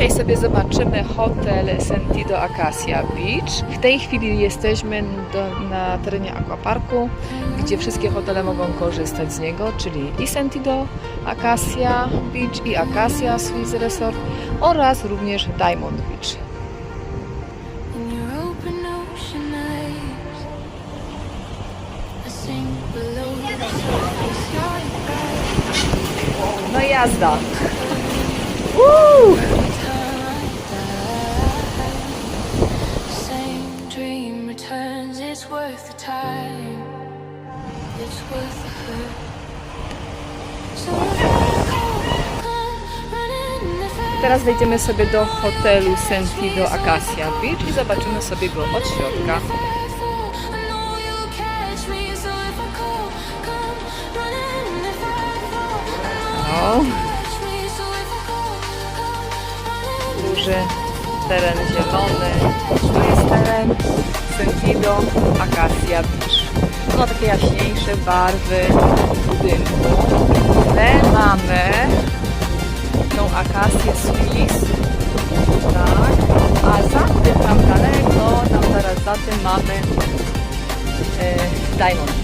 Dzisiaj sobie zobaczymy hotel Sentido Acacia Beach. W tej chwili jesteśmy do, na terenie aquaparku, gdzie wszystkie hotele mogą korzystać z niego, czyli i Sentido Acacia Beach i Acacia Swiss Resort oraz również Diamond Beach. In your open time. It's worth the hurt. So Teraz wejdziemy sobie do hotelu Sentido Acacia Beach i zobaczymy sobie go od środka. I know you'll catch me. So if I call, come running. If I fall, I O, know catch me. So if I call, come running. duży teren zielony. To jest teren Sentido Acacia Beach. Ma takie jaśniejsze barwy budynku. Ale mamy tą akację Swiss. Tak. A za tym tam daleko, tam zaraz za tym mamy e, Diamond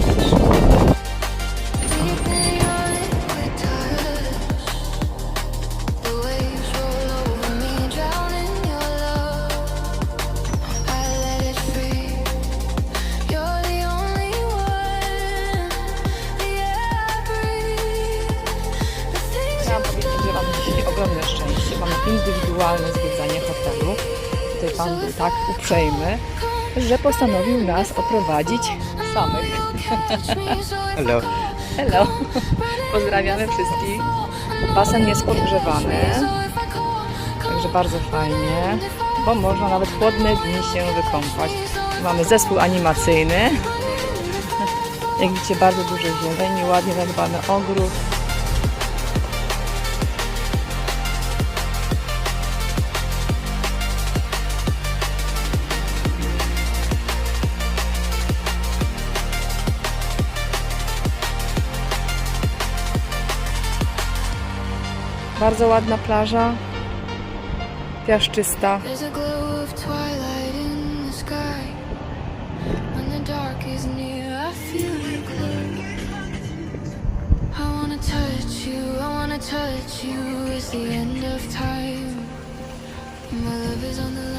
szczęście. Mamy indywidualne zwiedzanie hotelu. Tutaj Pan był tak uprzejmy, że postanowił nas oprowadzić samych. Hello. Hello! Pozdrawiamy wszystkich. Basen jest podgrzewany, także bardzo fajnie, bo można nawet chłodne dni się wykąpać. Mamy zespół animacyjny. Jak widzicie, bardzo dużo zieleni, ładnie zadbany ogród. You close. I wanna touch you, I wanna touch you. It's the end of time. My love is on the.